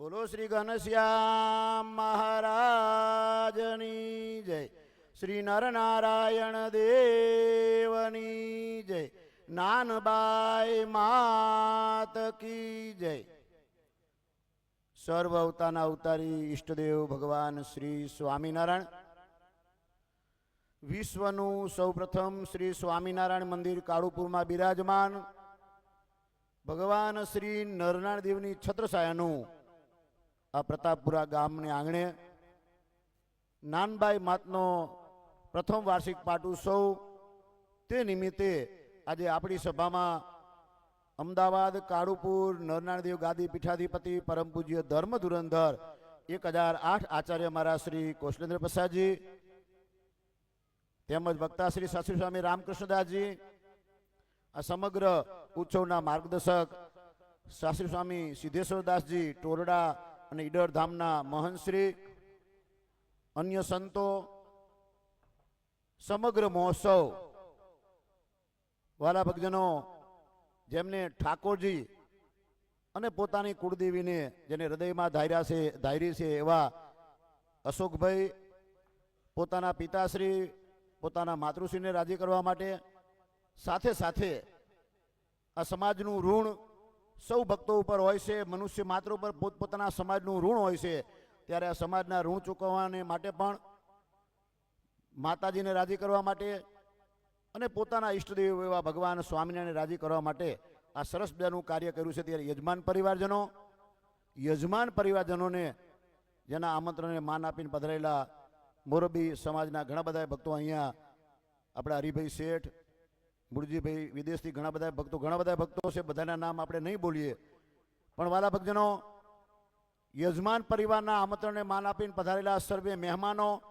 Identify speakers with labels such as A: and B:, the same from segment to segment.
A: બોલો શ્રી ઘનશ્યામ મહારાજની જય. શ્રી નરનારાયણ દેવની જય. નાનબાઈ માત કી જય. સર્વ અવતારના અવતારી ઈષ્ટદેવ ભગવાન શ્રી સ્વામિનારાયણ. વિશ્વનું સૌપ્રથમ શ્રી સ્વામિનારાયણ મંદિર કાળુપુરમાં બિરાજમાન. ભગવાન શ્રી નરનારાયણ દેવની છત્રછાયાનું આ પ્રતાપપુરા ગામને આંગણે નાનબાઈ માતનો પ્રથમ વાર્ષિક પાટોત્સવ તે નિમિત્તે આજે આપણી સભામાં અમદાવાદ, કાળુપુર નરનાણદેવ ગાદી પીઠાધિપતિ, પરમ પૂજ્ય ધર્મ ધુરંધર, એક હજાર આઠ આચાર્ય મારા શ્રી કૌશલેન્દ્ર પ્રસાદજી, તેમજ વક્તા શ્રી શાસ્ત્રી સ્વામી રામકૃષ્ણદાસજી, આ સમગ્ર ઉત્સવના માર્ગદર્શક શાસ્ત્રી સ્વામી સિદ્ધેશ્વરદાસજી, ટોરડા અને ઈડર ધામના મહંતશ્રી અન્ય સંતો, સમગ્ર મહોત્સવ. વાલા ભક્તજનો, જેમને ઠાકોરજી અને પોતાની કુળદેવીને જેને હૃદયમાં ધાર્યા છે, ધારી છે એવા અશોકભાઈ, પોતાના પિતાશ્રી, પોતાના માતૃશ્રીને રાજી કરવા માટે સાથે સાથે આ સમાજનું ઋણ સૌ ભક્તો ઉપર હોય છે, મનુષ્ય માત્ર ઉપર પોતપોતાના સમાજનું ઋણ હોય છે, ત્યારે આ સમાજના ઋણ ચૂકવવાને માટે પણ માતાજીને રાજી કરવા માટે અને પોતાના ઈષ્ટદેવ એવા ભગવાન સ્વામિનારાયણને રાજી કરવા માટે આ સરસ મજાનું કાર્ય કર્યું છે. ત્યારે યજમાન પરિવારજનો, યજમાન પરિવારજનોને જેના આમંત્રણને માન આપીને પધરાયેલા મોરબી સમાજના ઘણા બધા ભક્તો અહીંયા આપણા હરિભાઈ શેઠ મુરજીભાઈ વિદેશથી ઘણા બધા ભક્તો, ઘણા બધા ભક્તો છે, બધાના નામ આપણે નહીં બોલીએ. પણ વાલા ભક્તજનો, યજમાન પરિવારના આમંત્રણને માન આપીને પધારેલા સર્વે મહેમાનો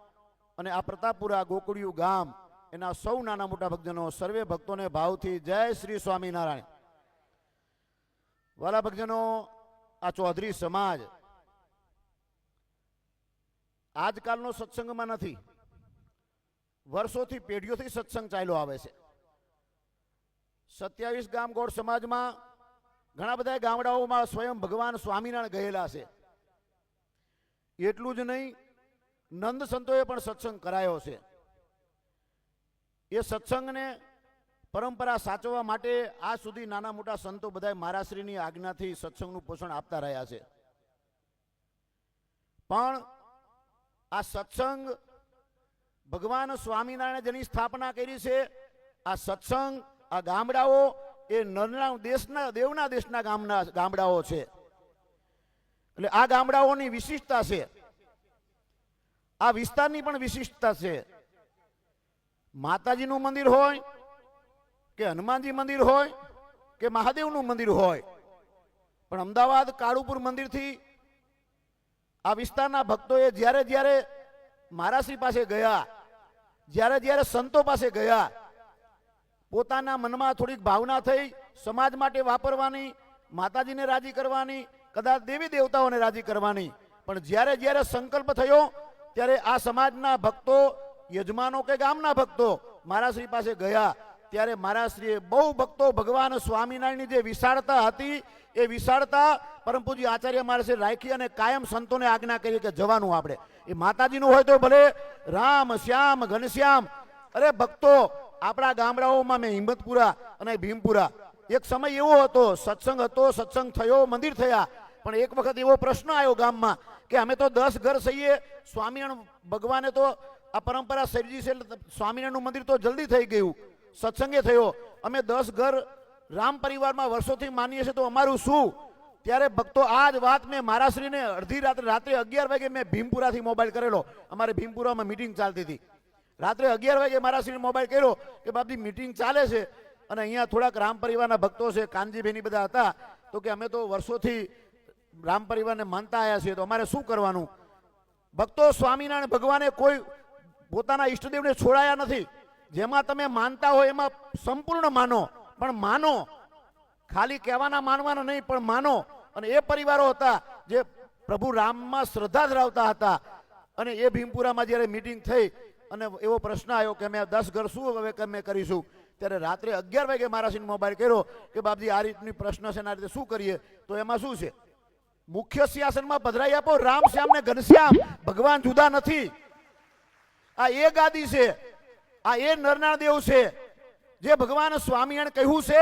A: અને આ પ્રતાપપુરા ગોકુળિયું ગામ, એના સૌ નાના મોટા ભક્તજનો, સર્વે ભક્તોને ભાવથી જય શ્રી સ્વામિનારાયણ. વાલા ભક્તજનો, આ ચૌધરી સમાજ આજકાલનો સત્સંગમાં નથી. વર્ષોથી પેઢીઓથી સત્સંગ ચાલ્યો આવે છે. સત્યાવીસ ગામ ગોળ સમાજમાં ઘણા બધા ગામડાઓમાં સ્વયં ભગવાન સ્વામિનારાયણ ગયેલા છે. એટલું જ નહીં, નંદ સંતોએ પણ સત્સંગ કરાયો છે. એ સત્સંગને પરંપરા સાચવવા માટે આ સુધી નાના મોટા સંતો બધા મહારાશ્રીની આજ્ઞાથી સત્સંગનું પોષણ આપતા રહ્યા છે. પણ આ સત્સંગ ભગવાન સ્વામિનારાયણે જેની સ્થાપના કરી છે, આ સત્સંગ આ ગામડાઓ એ નરના દેશના, દેવના દેશના ગામના ગામડાઓ છે. એટલે આ ગામડાઓની વિશિષ્ટતા છે. આ વિસ્તારની પણ વિશિષ્ટતા છે. માતાજીનું મંદિર હોય કે હનુમાનજી મંદિર હોય કે મહાદેવનું મંદિર હોય, પણ અમદાવાદ કાળુપુર મંદિરથી આ વિસ્તારના ભક્તોએ જ્યારે જ્યારે મહારાશ્રી પાસે ગયા, જ્યારે જ્યારે સંતો પાસે ગયા પોતાના મનમાં થોડીક ભાવના થઈ, સમાજ માટે વાપરવાની, માતાજીને રાજી કરવાની, કદાચ દેવી દેવતાઓને રાજી કરવાની. પણ જ્યારે જ્યારે સંકલ્પ થયો, ત્યારે આ સમાજના ભક્તો, યજમાનો કે ગામના ભક્તો મહારાશ્રી પાસે ગયા. ત્યારે મહારાશ્રીએ બહુ ભક્તો ભગવાન સ્વામિનારાયણની જે વિશાળતા હતી, એ વિશાળતા પરમ આચાર્ય મહારાજે રાખી અને કાયમ સંતોને આજ્ઞા કરી કે જવાનું આપણે. એ માતાજીનું હોય તો ભલે રામ, શ્યામ, ઘનશ્યામ, અરે ભક્તો આપણા ગામડાઓમાં મેં હિંમતપુરા અને ભીમપુરા. એક સમય એવો હતો, સત્સંગ હતો, સત્સંગ થયો, મંદિર થયા. પણ એક વખત એવો પ્રશ્ન આવ્યો ગામમાં કે અમે તો દસ ઘર સહીએ સ્વામિનારાયણ ભગવાને તો આ પરંપરા સર્જી છે સ્વામિનારાયણનું મંદિર તો જલ્દી થઈ ગયું. સત્સંગે થયો. અમે દસ ઘર રામ પરિવારમાં વર્ષોથી માનીએ છીએ તો અમારું શું? ત્યારે ભક્તો આ જ વાત મેં મારાશ્રીને અડધી રાત્રે રાત્રે અગિયાર વાગે મેં ભીમપુરાથી મોબાઈલ કરેલો. અમારે ભીમપુરામાં મિટિંગ ચાલતી હતી. રાત્રે અગિયાર વાગે મારા શ્રી મોબાઈલ કર્યો કે બાપજી મિટિંગ ચાલે છે અને અહીંયા થોડાક રામ પરિવારના ભક્તો છે, કાનજીભાઈની બધા હતા. તો કે અમે તો વર્ષોથી રામ પરિવારને માનતા આવ્યા છીએ, તો અમારે શું કરવાનું? ભક્તો સ્વામિનારાયણ ભગવાને કોઈ પોતાના ઈષ્ટદેવને છોડાયા નથી. જેમાં તમે માનતા હોય એમાં સંપૂર્ણ માનો, પણ માનો. ખાલી કહેવાના માનવાના નહીં, પણ માનો. અને એ પરિવારો હતા જે પ્રભુ રામમાં શ્રદ્ધા ધરાવતા હતા. અને એ ભીમપુરામાં જ્યારે મિટિંગ થઈ અને એવો પ્રશ્ન આવ્યો કે મેં દસ ઘર શું હવે કે મેં કરીશું? ત્યારે રાત્રે અગિયાર વાગે મારા મોબાઈલ કર્યો કે બાપજી, આ રીતની પ્રશ્ન છે આ રીતે શું કરીએ? તો એમાં શું છે? મુખ્ય સિંહાસનમાં પધરાઈ આપો, રામ શ્યામ ને ઘનશ્યામ, ભગવાન જુદા નથી. આ એ ગાદી છે, આ એ નરનાળ દેવ છે, જે ભગવાન સ્વામિયાણે કહ્યું છે,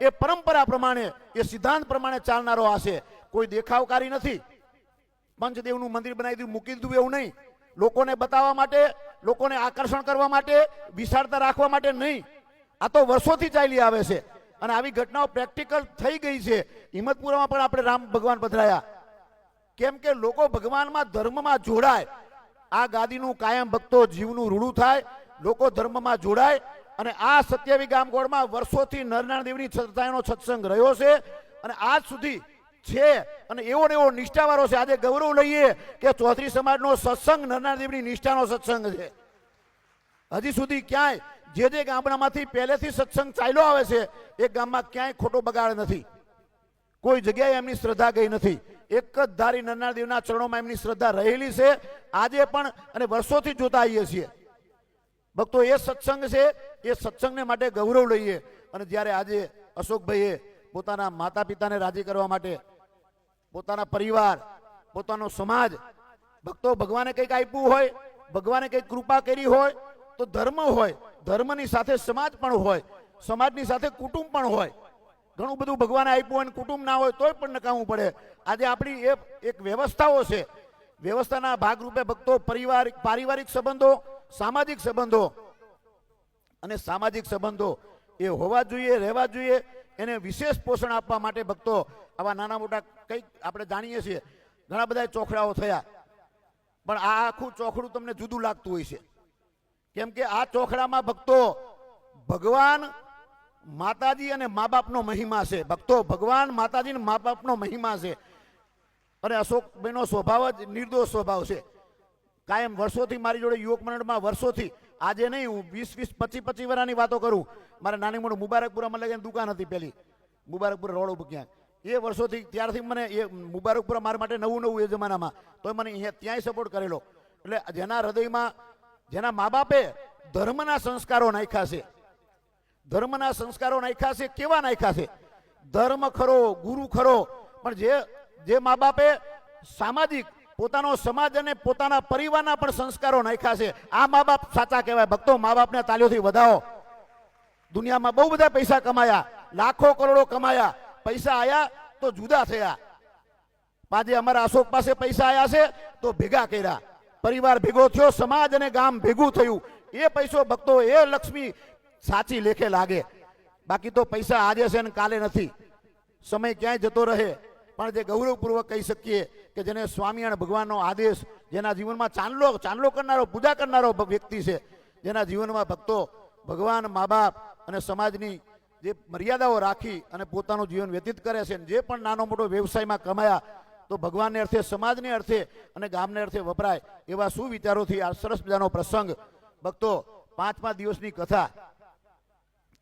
A: એ પરંપરા પ્રમાણે, એ સિદ્ધાંત પ્રમાણે ચાલનારો આ છે. કોઈ દેખાવકારી નથી. પંચદેવનું મંદિર બનાવી દીધું, મૂકી દીધું એવું નહીં. લોકોને બતાવવા માટે લોકોને આકર્ષણ કરવા માટે, વિશાળતા રાખવા માટે નહીં. આ તો વર્ષોથી ચાલી આવે છે. અને આવી ઘટનાઓ પ્રેક્ટિકલ થઈ ગઈ છે. હિંમતપુરામાં પણ આપણે રામ ભગવાન પધરાયા. કેમ કે લોકો ભગવાનમાં ધર્મમાં જોડાય. આ ગાદીનું કાયમ ભક્તો જીવનું રૂડું થાય. લોકો ધર્મમાં જોડાય. અને આ સત્યાવી ગામગોળમાં વર્ષોથી નરનાણ દેવની સત્તાનો સત્સંગ રહ્યો છે. અને આજ સુધી છે. અને એવો ને એવો નિષ્ઠાવાળો છે. આજે ગૌરવ લઈએ કે ચૌધરી સમાજનો સત્સંગ નરનારાયણ દેવની નિષ્ઠાનો સત્સંગ છે. હજી સુધી ક્યાંય જે જે ગામડામાંથી પહેલેથી સત્સંગ ચાલ્યો આવે છે, એ ગામમાં ક્યાંય ખોટો બગાડ નથી. કોઈ જગ્યાએ એમની શ્રદ્ધા ગઈ નથી. એક જ ધારી નરનાર દેવના ચરણોમાં એમની શ્રદ્ધા રહેલી છે. આજે પણ અને વર્ષોથી જોતા આવીએ છીએ. ભક્તો, એ સત્સંગ છે. એ સત્સંગને માટે ગૌરવ લઈએ. અને જ્યારે આજે અશોકભાઈએ પોતાના માતા પિતાને રાજી કરવા માટે પોતાના પરિવાર, પોતાનો સમાજ. ભક્તો ભગવાને કંઈક આપ્યું હોય, ભગવાને કંઈક કૃપા કરી હોય, તો ધર્મ હોય, ધર્મની સાથે સમાજ પણ હોય, સમાજની સાથે કુટુંબ પણ હોય. ઘણું બધું ભગવાને આપ્યું હોય કુટુંબ ના હોય તોય પણ નકામું પડે. આજે આપણી એ એક વ્યવસ્થાઓ છે. વ્યવસ્થાના ભાગરૂપે ભક્તો પરિવાર પારિવારિક સંબંધો, સામાજિક સંબંધો. અને સામાજિક સંબંધો એ હોવા જોઈએ, રહેવા જોઈએ, એને વિશેષ પોષણ આપવા માટે ભક્તો આવા નાના મોટા કંઈક આપણે જાણીએ છીએ. ઘણા બધા ચોખડાઓ થયા. પણ આ આખું ચોખડું તમને જુદું લાગતું હોય છે. કેમ કે આ ચોખડામાં ભક્તો ભગવાન, માતાજી અને મા બાપનો મહિમા છે. ભક્તો ભગવાન, માતાજી અને મા બાપનો મહિમા છે. અને અશોકભાઈનો સ્વભાવ જ નિર્દોષ સ્વભાવ છે. કાયમ વર્ષોથી મારી જોડે યુવક મંડળમાં વર્ષોથી, આજે નહીં, હું વીસ વીસ, પચીસ પચીસ વર્ષની વાતો કરું. મારે નાની મોટું મુબારકપુરામાં લગીને દુકાન હતી પેલી. મુબારકપુરા રોડ ઉપર ક્યાંક. એ વર્ષોથી ત્યારથી મને એ મુબારકપુરા મારા માટે નવું નવું એ જમાનામાં. તો મને અહીંયા ત્યાંય સપોર્ટ કરેલો. એટલે જેના હૃદયમાં, જેના મા બાપે ધર્મના સંસ્કારો નાખ્યા છે. ધર્મના સંસ્કારો નાખ્યા છે, કેવા નાખ્યા છે? ધર્મ ખરો, ગુરુ ખરો, પણ જે જે મા બાપે સામાજિક, પોતાનો સમાજ અને પોતાના પરિવારના પણ સંસ્કારો નાખ્યા છે. આ મા બાપ સાચા કહેવાય. ભક્તો મા બાપને તાલીઓથી વધાવો. દુનિયામાં બહુ બધા પૈસા કમાયા, લાખો કરોડો કમાયા પૈસા આયા તો જુદા થયા. આજે અમારા અશોક પાસે પૈસા આયા છે તો ભેગા કર્યા. પરિવાર ભેગો થયો, સમાજ અને ગામ ભેગું થયું. એ પૈસો ભક્તો, એ લક્ષ્મી સાચી લેખે લાગે. બાકી તો પૈસા આજે છે ને કાલે નથી. સમય ક્યાંય જતો રહે. પણ જે ગૌરવપૂર્વક કહી શકીએ કે જેને સ્વામિનારાયણ ભગવાનનો આદેશ, જેના જીવનમાં ચાંદલો ચાંદલો કરનારો, પૂજા કરનારો વ્યક્તિ છે. જેના જીવનમાં ભક્તો ભગવાન, મા બાપ અને સમાજની જે મર્યાદાઓ રાખી અને પોતાનું જીવન વ્યતીત કરે છે જે પણ નાનો મોટો વ્યવસાયમાં કમાયા, તો ભગવાનને અર્થે, સમાજને અર્થે અને ગામને અર્થે વપરાય એવા સુવિચારોથી આ સરસ મજાનો પ્રસંગ. ભક્તો પાંચ પાંચ દિવસની કથા.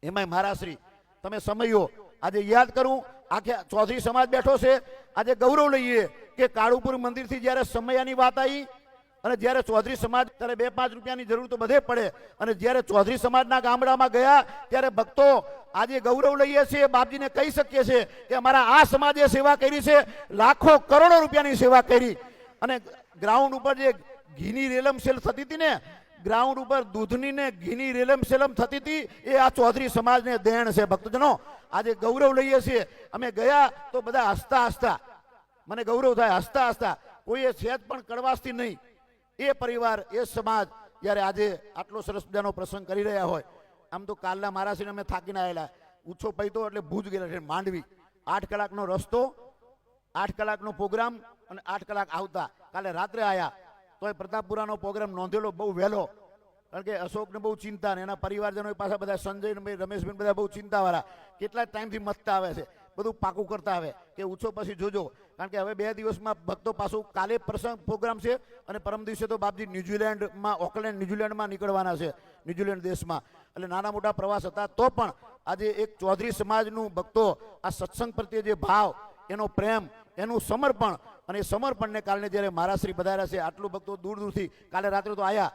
A: એમાંય મહારાશ્રી તમે સમયો, આજે યાદ કરું, આખે ચૌધરી સમાજ બેઠો છે. આજે ગૌરવ લઈએ કે કાળુપુર મંદિરથી જ્યારે સમયાની વાત આવી અને જ્યારે ચૌધરી સમાજ, ત્યારે બે પાંચ રૂપિયાની જરૂર તો બધે પડે. અને જ્યારે ચૌધરી સમાજના ગામડામાં ગયા, ત્યારે ભક્તો આજે ગૌરવ લઈએ છીએ, બાપજીને કહી શકીએ છીએ કે અમારા આ સમાજે સેવા કરી છે, લાખો કરોડો રૂપિયાની સેવા કરી. અને ગ્રાઉન્ડ ઉપર જે ઘીની રેલમ સેલ થતી હતી ને, ગ્રાઉન્ડ ઉપર દૂધની ને ઘીની રેલમ સેલમ થતી હતી, એ આ ચૌધરી સમાજને દેણ છે. ભક્તજનો, આજે ગૌરવ લઈએ છીએ. અમે ગયા તો બધા હસતા હસતા, મને ગૌરવ થાય, હસતા હસતા. કોઈએ સહેજ પણ કડવાશથી નહીં. એ પરિવાર, એ સમાજ જ્યારે આજે આટલો સરસ મજાનો પ્રસંગ કરી રહ્યા હોય, આમ તો કાલના મારાસીને અમે થાકીને આવેલા ઉછો પૈતો એટલે ભૂજ ગયેલા છે, માંડવી. આઠ કલાકનો રસ્તો, આઠ કલાકનો પ્રોગ્રામ અને આઠ કલાક આવતા. કાલે રાત્રે આવ્યા તોય પ્રતાપપુરાનો પ્રોગ્રામ નોંધેલો બહુ વહેલો. કારણ કે અશોકને બહુ ચિંતા ને એના પરિવારજનો પાછા બધા સંજય રમેશભાઈ બધા બહુ ચિંતાવાળા. કેટલા ટાઈમથી મસ્ત આવે છે. બધું પાકું કરતા આવે, કે ઉત્સવ પછી જોજો. કારણ કે હવે બે દિવસમાં ભક્તો પાછું કાલે પ્રસંગ પ્રોગ્રામ છે અને પરમ દિવસે તો બાપજી ન્યુઝીલેન્ડમાં, ઓકલેન્ડ ન્યુઝીલેન્ડમાં નીકળવાના છે, ન્યુઝીલેન્ડ દેશમાં. એટલે નાના મોટા પ્રવાસ હતા, તો પણ આજે એક ચૌધરી સમાજનું ભક્તો, આ સત્સંગ પ્રત્યે જે ભાવ, એનો પ્રેમ, એનું સમર્પણ, અને સમર્પણને કારણે જ્યારે મહારાશ્રી પધાર્યા છે, આટલું ભક્તો દૂર દૂરથી કાલે રાત્રે તો આયા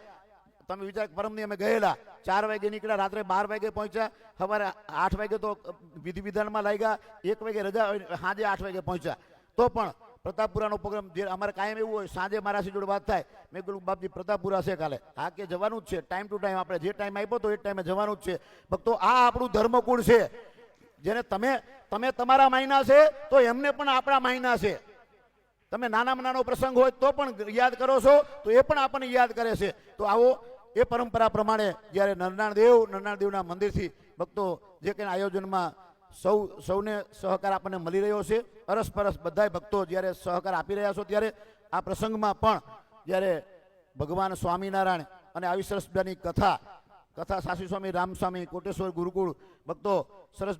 A: તમે વિચાર પરમની અમે ગયેલા. ચાર વાગે નીકળ્યા, રાત્રે બાર વાગે પહોંચ્યા. સવારે આઠ વાગે તો વિધિ વિધાનમાં લાગ્યા. એક વાગે રજા સાંજે આઠ વાગે પહોંચ્યા. તો પણ પ્રતાપપુરાનો પ્રોગ્રામ જે અમારે કાયમ એવું હોય, સાંજે મારાથી જોડે વાત થાય. મેં કીધું, બાપજી, પ્રતાપપુરા છે કાલે. હા કે જવાનું જ છે. ટાઈમ ટુ ટાઈમ આપણે જે ટાઈમ આપ્યો તો એ ટાઈમે જવાનું જ છે. ભક્તો, આ આપણું ધર્મકુળ છે. જેને તમે તમે તમારા માયના છે, તો એમને પણ આપણા માયના છે. તમે નાનામાં નાનો પ્રસંગ હોય તો પણ યાદ કરો છો, તો એ પણ આપણને યાદ કરે છે. તો આવો એ પરંપરા પ્રમાણે જ્યારે નરનાળ દેવ નરનાળ દેવના મંદિરથી ભક્તો જે કંઈ આયોજનમાં સૌ, સૌને સહકાર આપણને મળી રહ્યો છે, અરસપરસ બધાય ભક્તો જ્યારે સહકાર આપી રહ્યા છો ત્યારે આ પ્રસંગમાં પણ જ્યારે ભગવાન સ્વામિનારાયણ અને આવી સરસ કથા કથા સાસી સ્વામી રામસ્વામી કોટેશ્વર ગુરુકુળ ભક્તો સરસ